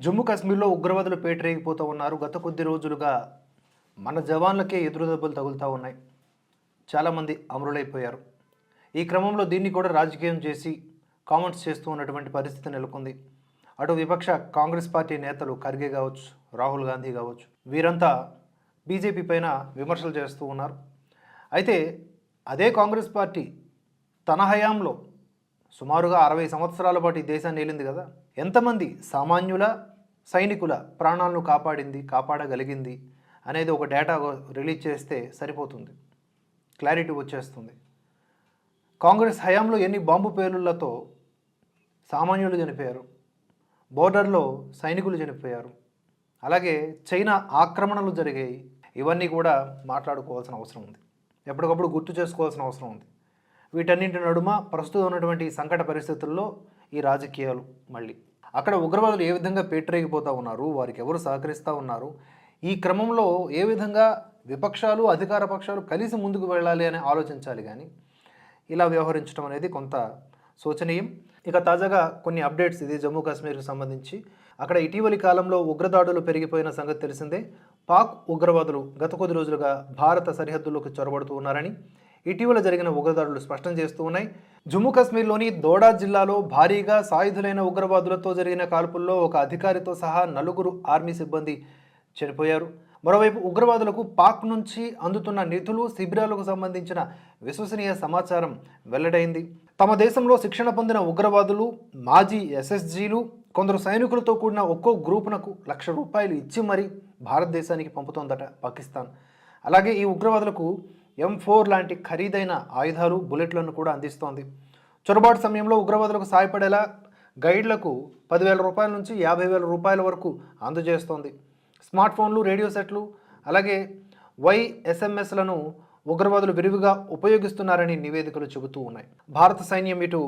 జమ్మూ కాశ్మీర్లో ఉగ్రవాదులు పేటరేగిపోతూ ఉన్నారు. గత కొద్ది రోజులుగా మన జవాన్లకే ఎదురు దెబ్బలు తగులుతూ ఉన్నాయి. చాలామంది అమరులైపోయారు. ఈ క్రమంలో దీన్ని కూడా రాజకీయం చేసి కామెంట్స్ చేస్తూ ఉన్నటువంటి పరిస్థితి నెలకొంది. అటు విపక్ష కాంగ్రెస్ పార్టీ నేతలు ఖర్గే కావచ్చు రాహుల్ గాంధీ కావచ్చు వీరంతా బీజేపీ పైన విమర్శలు చేస్తూ ఉన్నారు. అయితే అదే కాంగ్రెస్ పార్టీ తన హయాంలో సుమారుగా అరవై సంవత్సరాల పాటు ఈ దేశాన్ని ఏలింది కదా. ఎంతమంది సామాన్యుల సైనికుల ప్రాణాలను కాపాడింది కాపాడగలిగింది అనేది ఒక డేటా రిలీజ్ చేస్తే సరిపోతుంది. క్లారిటీ వచ్చేస్తుంది. కాంగ్రెస్ హయాంలో ఎన్ని బాంబు పేలుళ్ళతో సామాన్యులు చనిపోయారు? బోర్డర్లో సైనికులు చనిపోయారు. అలాగే చైనా ఆక్రమణలు జరిగాయి. ఇవన్నీ కూడా మాట్లాడుకోవాల్సిన అవసరం ఉంది. ఎప్పటికప్పుడు గుర్తు చేసుకోవాల్సిన అవసరం ఉంది. వీటన్నింటి నడుమ ప్రస్తుతం ఉన్నటువంటి సంకట పరిస్థితుల్లో ఈ రాజకీయాలు మళ్ళీ. అక్కడ ఉగ్రవాదులు ఏ విధంగా పేటరేగిపోతూ ఉన్నారు వారికి ఎవరు సహకరిస్తూ ఉన్నారు ఈ క్రమంలో ఏ విధంగా విపక్షాలు అధికార పక్షాలు కలిసి ముందుకు వెళ్ళాలి అని ఆలోచించాలి కానీ ఇలా వ్యవహరించడం అనేది కొంత శోచనీయం. ఇక తాజాగా కొన్ని అప్డేట్స్ ఇది జమ్మూ కాశ్మీర్కి సంబంధించి. అక్కడ ఇటీవలి కాలంలో ఉగ్రదాడులు పెరిగిపోయిన సంగతి తెలిసిందే. పాక్ ఉగ్రవాదులు గత కొద్ది రోజులుగా భారత సరిహద్దుల్లోకి చొరబడుతూ ఉన్నారని ఇటీవల జరిగిన ఉగ్రదాడులు స్పష్టం చేస్తూ ఉన్నాయి. జమ్మూ కాశ్మీర్లోని దోడా జిల్లాలో భారీగా సాయుధులైన ఉగ్రవాదులతో జరిగిన కాల్పుల్లో ఒక అధికారితో సహా నలుగురు ఆర్మీ సిబ్బంది చనిపోయారు. మరోవైపు ఉగ్రవాదులకు పాక్ నుంచి అందుతున్న నిధులు శిబిరాలకు సంబంధించిన విశ్వసనీయ సమాచారం వెల్లడైంది. తమ దేశంలో శిక్షణ పొందిన ఉగ్రవాదులు మాజీ ఎస్ఎస్జీలు కొందరు సైనికులతో కూడిన ఒక్కో గ్రూపునకు లక్ష రూపాయలు ఇచ్చి మరీ భారతదేశానికి పంపుతోందట పాకిస్తాన్. అలాగే ఈ ఉగ్రవాదులకు ఎం ఫోర్ లాంటి ఖరీదైన ఆయుధాలు బుల్లెట్లను కూడా అందిస్తోంది. చొరబాటు సమయంలో ఉగ్రవాదులకు సాయపడేలా గైడ్లకు పదివేల రూపాయల నుంచి యాభై వేల రూపాయల వరకు అందజేస్తోంది. స్మార్ట్ ఫోన్లు రేడియో సెట్లు అలాగే వైఎస్ఎంఎస్లను ఉగ్రవాదులు విరివిగా ఉపయోగిస్తున్నారని నివేదికలు చెబుతూ ఉన్నాయి. భారత సైన్యం ఇటు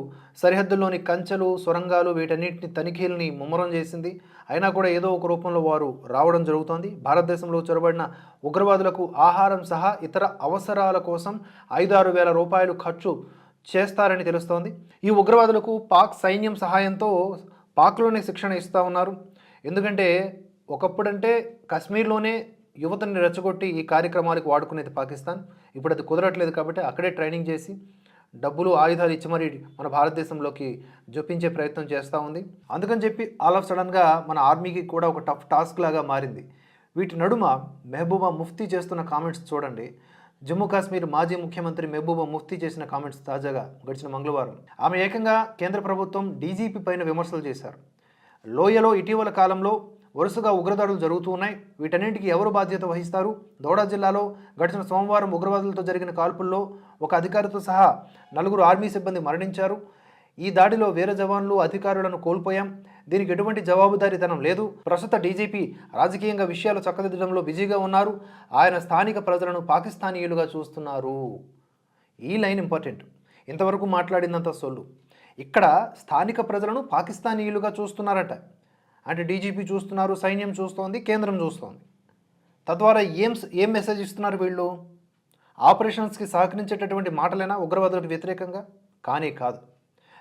సరిహద్దుల్లోని కంచెలు సొరంగాలు వీటన్నిటిని తనిఖీలని ముమ్మరం చేసింది. అయినా కూడా ఏదో ఒక రూపంలో వారు రావడం జరుగుతోంది. భారతదేశంలో చొరబడిన ఉగ్రవాదులకు ఆహారం సహా ఇతర అవసరాల కోసం ఐదారు వేల రూపాయలు ఖర్చు చేస్తారని తెలుస్తోంది. ఈ ఉగ్రవాదులకు పాక్ సైన్యం సహాయంతో పాక్లోనే శిక్షణ ఇస్తూ ఉన్నారు. ఎందుకంటే ఒకప్పుడంటే కాశ్మీర్లోనే యువతని రెచ్చగొట్టి ఈ కార్యక్రమాలకు వాడుకునేది పాకిస్తాన్. ఇప్పుడు అది కుదరట్లేదు కాబట్టి అక్కడే ట్రైనింగ్ చేసి డబ్బులు ఆయుధాలు ఇచ్చి మరి మన భారతదేశంలోకి జొప్పించే ప్రయత్నం చేస్తూ ఉంది. అందుకని చెప్పి ఆల్ ఆఫ్ సడన్గా మన ఆర్మీకి కూడా ఒక టఫ్ టాస్క్ లాగా మారింది. వీటి నడుమ మెహబూబా ముఫ్తీ చేస్తున్న కామెంట్స్ చూడండి. జమ్మూ కాశ్మీర్ మాజీ ముఖ్యమంత్రి మెహబూబా ముఫ్తీ చేసిన కామెంట్స్ తాజాగా గడిచిన మంగళవారం. ఆమె ఏకంగా కేంద్ర ప్రభుత్వం డీజీపీ పైన విమర్శలు చేశారు. లోయలో ఇటీవల కాలంలో వరుసగా ఉగ్రదాడులు జరుగుతూ ఉన్నాయి. వీటన్నింటికి ఎవరు బాధ్యత వహిస్తారు? దౌడా జిల్లాలో గడిచిన సోమవారం ఉగ్రవాదులతో జరిగిన కాల్పుల్లో ఒక అధికారితో సహా నలుగురు ఆర్మీ సిబ్బంది మరణించారు. ఈ దాడిలో వీర జవాన్లు అధికారులను కోల్పోయాం. దీనికి ఎటువంటి జవాబుదారీతనం లేదు. ప్రస్తుత డీజీపీ రాజకీయంగా విషయాలు చక్కదిద్దడంలో బిజీగా ఉన్నారు. ఆయన స్థానిక ప్రజలను పాకిస్తానీయులుగా చూస్తున్నారు. ఈ లైన్ ఇంపార్టెంట్. ఇంతవరకు మాట్లాడినంత సొల్లు. ఇక్కడ స్థానిక ప్రజలను పాకిస్తానీయులుగా చూస్తున్నారట. అంటే డీజీపీ చూస్తున్నారు సైన్యం చూస్తోంది కేంద్రం చూస్తోంది. తద్వారా ఏం ఏం మెసేజ్ ఇస్తున్నారు వీళ్ళు? ఆపరేషన్స్కి సహకరించేటటువంటి మాటలైనా ఉగ్రవాదులకు వ్యతిరేకంగా? కానీ కాదు.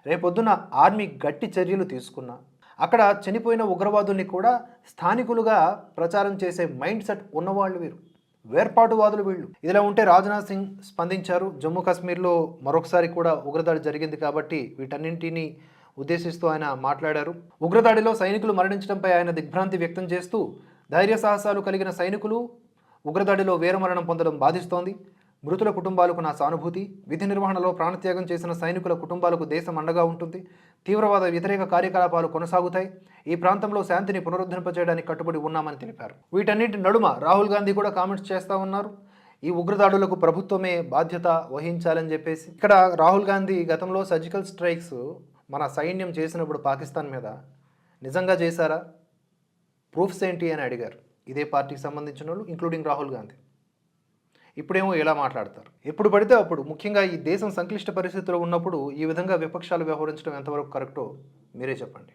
రేపొద్దున ఆర్మీ గట్టి చర్యలు తీసుకున్నా. అక్కడ చనిపోయిన ఉగ్రవాదుల్ని కూడా స్థానికులుగా ప్రచారం చేసే మైండ్ సెట్ ఉన్నవాళ్ళు వీరు. వేర్పాటువాదులు వీళ్ళు. ఇదిలా ఉంటే రాజ్నాథ్ సింగ్ స్పందించారు. జమ్మూ కాశ్మీర్లో మరొకసారి కూడా ఉగ్రదాడి జరిగింది కాబట్టి వీటన్నింటినీ ఉద్దేశిస్తూ ఆయన మాట్లాడారు. ఉగ్రదాడిలో సైనికులు మరణించడంపై ఆయన దిగ్భ్రాంతి వ్యక్తం చేస్తూ ధైర్య సాహసాలు కలిగిన సైనికులు ఉగ్రదాడిలో వీరమరణం పొందడం బాధిస్తోంది. మృతుల కుటుంబాలకు నా సానుభూతి. విధి నిర్వహణలో ప్రాణత్యాగం చేసిన సైనికుల కుటుంబాలకు దేశం అండగా ఉంటుంది. తీవ్రవాద వ్యతిరేక కార్యకలాపాలు కొనసాగుతాయి. ఈ ప్రాంతంలో శాంతిని పునరుద్ధరింపచేయడానికి కట్టుబడి ఉన్నామని తెలిపారు. వీటన్నింటి నడుమ రాహుల్ గాంధీ కూడా కామెంట్స్ చేస్తూ ఉన్నారు. ఈ ఉగ్రదాడులకు ప్రభుత్వమే బాధ్యత వహించాలని చెప్పేసి. ఇక్కడ రాహుల్ గాంధీ గతంలో సర్జికల్ స్ట్రైక్స్ మన సైన్యం చేసినప్పుడు పాకిస్తాన్ మీద నిజంగా చేశారా? ప్రూఫ్స్ ఏంటి అని అడిగారు. ఇదే పార్టీకి సంబంధించిన వాళ్ళు ఇంక్లూడింగ్ రాహుల్ గాంధీ. ఇప్పుడేమో ఎలా మాట్లాడతారు. ఎప్పుడు పడితే అప్పుడు ముఖ్యంగా ఈ దేశం సంక్లిష్ట పరిస్థితిలో ఉన్నప్పుడు ఈ విధంగా విపక్షాలు వ్యవహరించడం ఎంతవరకు కరెక్టో మీరే చెప్పండి.